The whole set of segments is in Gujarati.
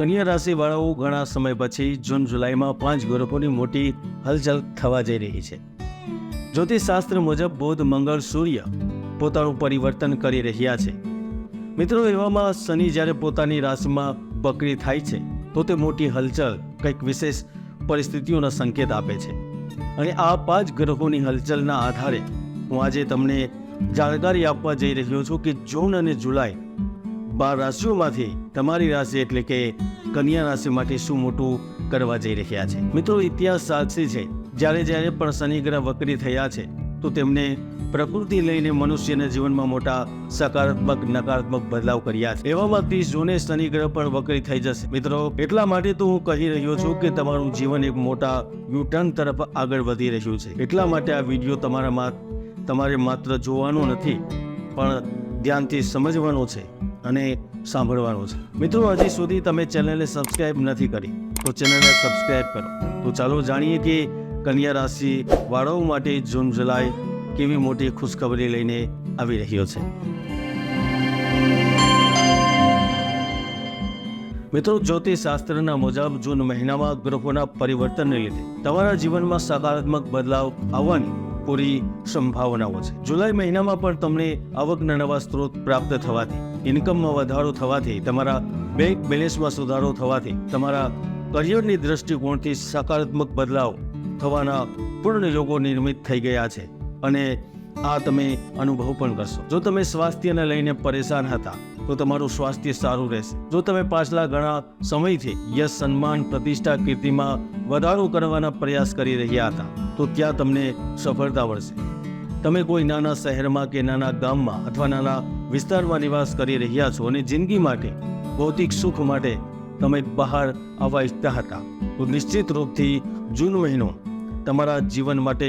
કન્યા રાશિવાળાઓ ઘણા સમય પછી જૂન, જુલાઈમાં પાંચ ગ્રહોની મોટી હલચલ થવા જઈ રહી છે. જ્યોતિષશાસ્ત્ર મુજબ બુધ, મંગળ, સૂર્ય પોતાનું પરિવર્તન કરી રહ્યા છે. મિત્રો, એવામાં શનિ જ્યારે પોતાની રાશિમાં બકરી થાય છે, તો તે મોટી હલચલ કંઈક વિશેષ પરિસ્થિતિઓનો સંકેત આપે છે. અને આ પાંચ ગ્રહોની હલચલના આધારે હું આજે તમને જાણકારી આપવા જઈ રહ્યો છું કે જૂન અને જુલાઈ બાર રાશિઓમાંથી તમારી રાશિ એટલે કે કન્યા રાશિ માટે શું મોટું કરવા જઈ રહ્યા છે? મિત્રો, ઇતિહાસ સાક્ષી છે. જ્યારે જ્યારે પણ શનિ ગ્રહ વક્રી થયા છે, તો તેમને પ્રકૃતિ લઈને મનુષ્યના જીવનમાં મોટા સકારાત્મક, નકારાત્મક બદલાવ કર્યા છે. એવામાં ત્રીસ જૂને શનિ ગ્રહ પણ વક્રી થઈ જશે. મિત્રો, એટલા માટે તો હું કહી રહ્યો છું કે તમારું જીવન એક મોટા યુટર્ન તરફ આગળ વધી રહ્યું છે. એટલા માટે આ વીડિયો તમારા તમારે માત્ર જોવાનો નથી, પણ ધ્યાનથી સમજવાનો છે અને સાંભળવાનો છે. મિત્રો, હજી સુધી તમે ચેનલને સબસ્ક્રાઇબ નથી કરી, તો ચેનલને સબસ્ક્રાઇબ કરો. તો ચાલો જાણીએ કે કન્યા રાશિ વાળાઓ માટે જૂન, જુલાઈ કેવી મોટી ખુશખબરી લઈને આવી રહ્યો છે. મિત્રો, જ્યોતિષશાસ્ત્રના મુજબ જૂન મહિનામાં ગ્રહોના પરિવર્તનને લીધે તમારા જીવનમાં સકારાત્મક બદલાવ આવવાની પૂરી સંભાવનાઓ છે. જુલાઈ મહિનામાં પણ તમને આવકના નવા સ્ત્રોત પ્રાપ્ત થવાથી ઇન્કમમાં વધારો થવાથી, તમારા બેંક બેલેન્સમાં સુધારો થવાથી, તમારા કરિયરની દ્રષ્ટિકોણથી સકારાત્મક બદલાવ થવાના પૂર્ણ યોગો નિર્મિત થઈ ગયા છે અને આ તમે અનુભવ પણ કરશો. જો તમે સ્વાસ્થ્યને લઈને પરેશાન હતા તો તમારું સ્વાસ્થ્ય સારું રહેશે. જો તમે પાછલા ઘણા સમયથી યશ, સન્માન, પ્રતિષ્ઠા કીર્તિમાં વધારો કરવાના પ્રયાસ કરી રહ્યા હતા, તો ત્યાં તમને સફળતા મળશે. તમે કોઈ નાના શહેરમાં કે નાના ગામમાં અથવા નાના વિસ્તારમાં નિવાસ કરી રહ્યા છો અને જિંદગી માટે, ભૌતિક સુખ માટે તમે બહાર આવવા ઈચ્છતા હતા, તો નિશ્ચિત રૂપથી જૂન મહિનો તમારા જીવન માટે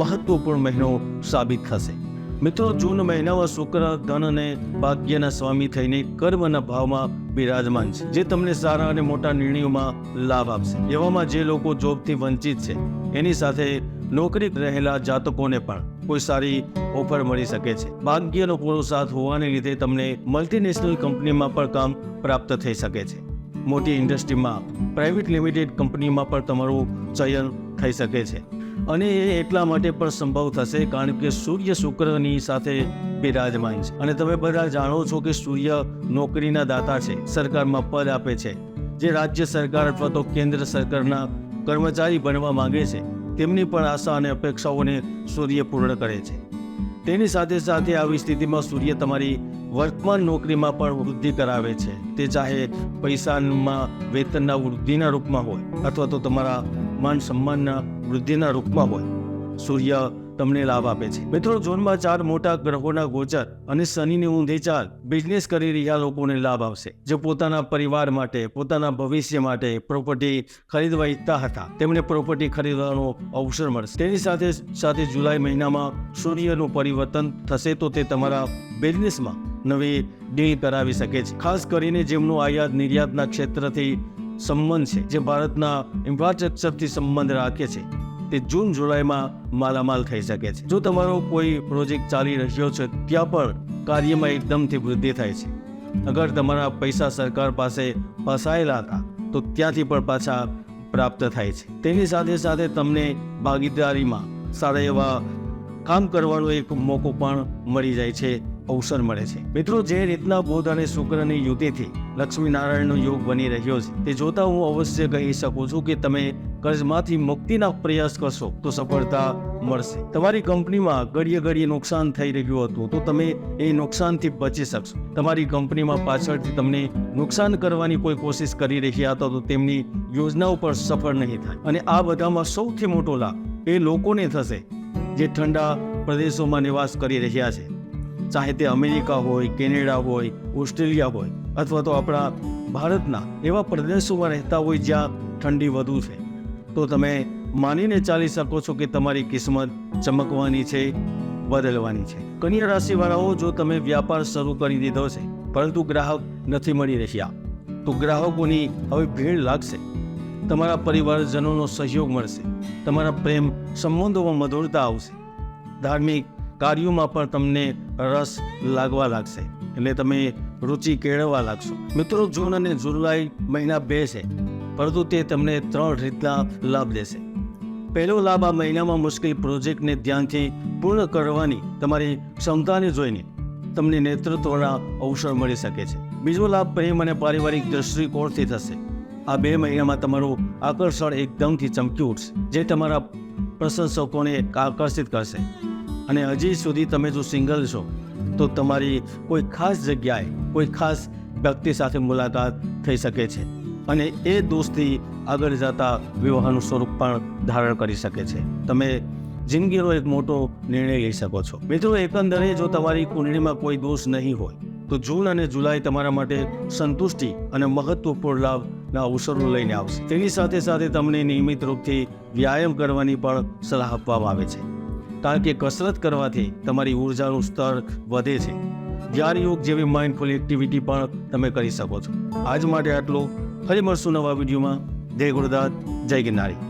મહત્વપૂર્ણ મહિનો સાબિત થશે. મિત્રો, જૂન મહિનામાં શુક્ર, ધન અને ભાગ્યના સ્વામી થઈને કર્મના ભાવમાં બિરાજમાન છે, જે તમને સારા અને મોટા નિર્ણયોમાં લાભ આપશે. એવામાં જે લોકો જોબથી વંચિત છે, એની સાથે નોકરી રહેલા જાતકોને પણ કોઈ સારી ઓફર મળી શકે છે. ભાગ્યનો પૂરો સાથ હોવાને લીધે તમને મલ્ટીનેશનલ કંપનીમાં પણ કામ પ્રાપ્ત થઈ શકે છે. મોટી ઇન્ડસ્ટ્રીમાં પ્રાઇવેટ લિમિટેડ કંપનીમાં પણ તમારું ચયન થઈ શકે છે. અને એ એટલા માટે પણ સંભવ થશે કારણ કે સૂર્ય શુક્રની સાથે બિરાજમાન છે. અને તમે બધા જાણો છો કે સૂર્ય નોકરીના દાતા છે, સરકારમાં પદ આપે છે. જે રાજ્ય સરકાર અથવા તો કેન્દ્ર સરકારના કર્મચારી બનવા માંગે છે, તેમની પણ આશા અને અપેક્ષાઓને સૂર્ય પૂર્ણ કરે છે. તેની સાથે સાથે આવી સ્થિતિમાં સૂર્ય તમારી વર્તમાન નોકરીમાં પણ વૃદ્ધિ કરાવે છે. તે ચાહે પૈસામાં, વેતનના વૃદ્ધિના રૂપમાં હોય અથવા તો તમારા માન સન્માનના વૃદ્ધિના રૂપમાં હોય. સૂર્ય તમને લાભ આપે છે. મિત્રો, ઝોનમાં ચાર મોટા ગ્રહોના ગોચર અને શનિની ઊંધી ચાલ બિઝનેસ કરી રહ્યા લોકોને લાભ આવશે. જે પોતાના પરિવાર માટે, પોતાના ભવિષ્ય માટે પ્રોપર્ટી ખરીદવા ઈચ્છતા હતા. તેમને પ્રોપર્ટી ખરીદવાનો અવસર મળશે. તેની સાથે સાથે જુલાઈ મહિનામાં સૂર્યનું પરિવર્તન થશે તો તે તમારા બિઝનેસમાં નવી ડીલ કરાવી શકે છે. ખાસ કરીને જેમનું આયાત નિર્યાતના ક્ષેત્રથી સંબંધ છે, જે ભારતના ઇન્ફ્રાસ્ટ્રક્ચરથી સંબંધ રાખે છે, તે જૂન, જુલાઈમાં માલામાલ થઈ શકે છે. જો તમારો કોઈ પ્રોજેક્ટ ચાલી રહ્યો છે, ત્યાં પણ કાર્યમાં એકદમથી વૃદ્ધિ થાય છે. અગર તમારા પૈસા સરકાર પાસે ફસાયેલા હતા, તો ત્યાંથી પણ પાછા પ્રાપ્ત થાય છે. તેની સાથે સાથે તમને ભાગીદારીમાં સારા એવા કામ કરવાનો એક મોકો પણ મળી જાય છે. અવસર મળે છે. મિત્રો, જે રીતના બુધ અને શુક્રની યુતિથી લક્ષ્મીનારાયણનો યોગ બની રહ્યો છે, તે જોતા હું અવશ્ય કહી શકું છું કે તમે કર્જમાંથી મુક્તિના પ્રયાસ કરશો તો સફળતા મળશે. તમારી કંપનીમાં ઘડીએ ઘડીએ નુકસાન થઈ રહ્યું હતું, તો તમે એ નુકસાનથી બચી શકશો. તમારી કંપનીમાં પાછળથી તમને નુકસાન કરવાની કોઈ કોશિશ કરી રહ્યા હતા, તો તેમની યોજનાઓ પર સફળ નહીં થાય. અને આ બધામાં સૌથી મોટો લાભ એ લોકોને થશે, જે ઠંડા પ્રદેશોમાં નિવાસ કરી રહ્યા છે. ચાહે તે અમેરિકા હોય, કેનેડા હોય, ઓસ્ટ્રેલિયા હોય અથવા તો આપણા ભારતના એવા પ્રદેશોમાં રહેતા હોય જ્યાં ઠંડી વધુ છે. તો તમે માનીને ચાલી શકો છો કે તમારી કિસ્મત ચમકવાની છે, બદલવાની છે. કન્યા રાશિવાળાઓ, જો તમે વ્યાપાર શરૂ કરી દીધો છે, પરંતુ ગ્રાહક નથી મળી રહ્યા, તો ગ્રાહકોની હવે ભીડ લાગશે. તમારા પરિવારજનોનો સહયોગ મળશે. તમારા પ્રેમ સંબંધોમાં મધુરતા આવશે. ધાર્મિક કાર્યોમાં પણ તમને રસ લાગવા લાગશે એટલે તમે રુચિ કેળવવા લાગશો. મિત્રો, જૂન અને જુલાઈ મહિના બે છે, પરંતુ તે તમને ત્રણ રીતના લાભ દેશે. પહેલો લાભ આ મહિનામાં મુશ્કેલ પ્રોજેક્ટને ધ્યાનથી પૂર્ણ કરવાની તમારી ક્ષમતાને જોઈને તમને નેતૃત્વના અવસર મળી શકે છે. બીજો લાભ પ્રેમ અને પારિવારિક દૃષ્ટિકોણથી થશે. આ બે મહિનામાં તમારું આકર્ષણ એકદમથી ચમકી ઉઠશે, જે તમારા પ્રશંસકોને આકર્ષિત કરશે. અને હજી સુધી તમે જો સિંગલ છો, તો તમારી કોઈ ખાસ જગ્યાએ કોઈ ખાસ વ્યક્તિ સાથે મુલાકાત થઈ શકે છે અને એ દોસ્તી આગળ જતા વિવાહનું સ્વરૂપ પણ ધારણ કરી શકે છે. તમે જિંદગીનો એક મોટો નિર્ણય લઈ શકો છો. મિત્રો, એકંદરે જો તમારી કુંડળીમાં કોઈ દોષ નહીં હોય, તો જૂન અને જુલાઈ તમારા માટે સંતુષ્ટિ અને મહત્વપૂર્ણ લાભના અવસરો લઈને આવશે. તેની સાથે સાથે તમને નિયમિત રૂપથી વ્યાયામ કરવાની પણ સલાહ આપવામાં આવે છે. કારણ કે કસરત કરવાથી તમારી ઉર્જાનું સ્તર વધે છે. ધ્યાન યોગ જેવી માઇન્ડફુલ એક્ટિવિટી પણ તમે કરી શકો છો. આજ માટે આટલું. ફરી મળશું નવા વિડીયોમાં. જય ગુરુદાસ જય ગિરનારી.